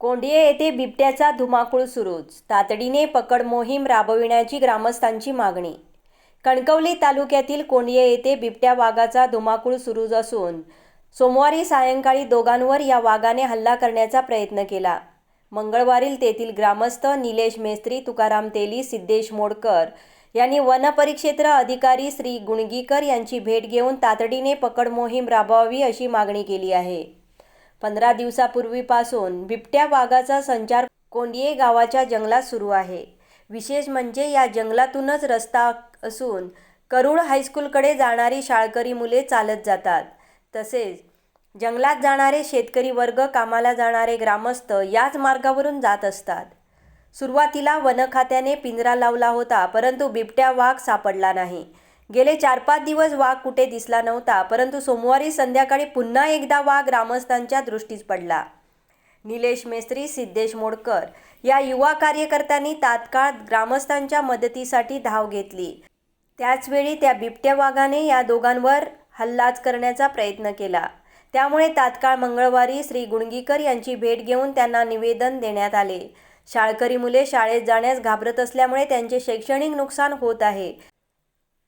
कोंडिये येथे बिबट्याचा धुमाकूळ सुरूच. तातडीने पकड मोहीम राबविण्याची ग्रामस्थांची मागणी. कणकवली तालुक्यातील कोंडिये येथे बिबट्या वाघाचा धुमाकूळ सुरूच असून सोमवारी सायंकाळी दोघांवर या वाघाने हल्ला करण्याचा प्रयत्न केला. मंगळवारी तेथील ग्रामस्थ निलेश मेस्त्री तुकाराम तेली सिद्धेश मोडकर यांनी वनपरिक्षेत्र अधिकारी श्री गुणगीकर यांची भेट घेऊन तातडीने पकड मोहीम राबवावी अशी मागणी केली आहे. पंधरा दिवसापूर्वीपासून बिबट्या वाघाचा संचार कोंडिये गावाच्या जंगलात सुरू आहे. विशेष म्हणजे या जंगलातूनच रस्ता असून करूळ हायस्कूलकडे जाणारी शाळकरी मुले चालत जातात. तसेच जंगलात जाणारे शेतकरी वर्ग कामाला जाणारे ग्रामस्थ याच मार्गावरून जात असतात. सुरुवातीला वनखात्याने पिंजरा लावला होता परंतु बिबट्या वाघ सापडला नाही. गेले चार पाच दिवस वाघ कुठे दिसला नव्हता परंतु सोमवारी संध्याकाळी पुन्हा एकदा वाघ ग्रामस्थांच्या दृष्टीस पडला. निलेश मेस्त्री सिद्धेश मोडकर या युवा कार्यकर्त्यांनी तात्काळ ग्रामस्थांच्या मदतीसाठी धाव घेतली. त्याचवेळी त्या बिबट्या वाघाने या दोघांवर हल्लाच करण्याचा प्रयत्न केला. त्यामुळे तात्काळ मंगळवारी श्री गुणगीकर यांची भेट घेऊन त्यांना निवेदन देण्यात आले. शाळकरी मुले शाळेत जाण्यास घाबरत असल्यामुळे त्यांचे शैक्षणिक नुकसान होत आहे.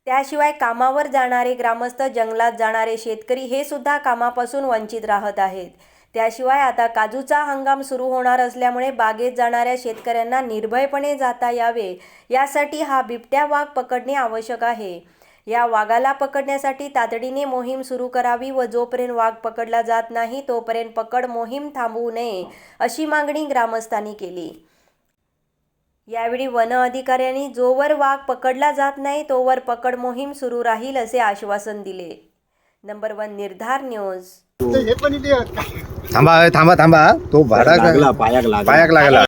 त्याशिवाय कामावर जाणारे ग्रामस्थ जंगलात जाणारे शेतकरी हे सुद्धा कामापासून वंचित राहत आहेत. त्याशिवाय आता काजूचा हंगाम सुरू होणार असल्यामुळे बागेत जाणाऱ्या शेतकऱ्यांना निर्भयपणे जाता यावे यासाठी हा बिबट्या वाघ पकडणे आवश्यक आहे. या वाघाला पकडण्यासाठी तातडीने मोहीम सुरू करावी व जोपर्यंत वाघ पकडला जात नाही तोपर्यंत पकड मोहीम थांबवू नये अशी मागणी ग्रामस्थांनी केली. यावेळी वन अधिकाऱ्यांनी जोवर वाघ पकडला जात नाही तोवर पकड मोहीम सुरू राहील असे आश्वासन दिले. Number one Nirdhar news. हे पण इथे थांबा थांबा थांबा. तो भाडा लागला पायाक लागला. पायाक लागला.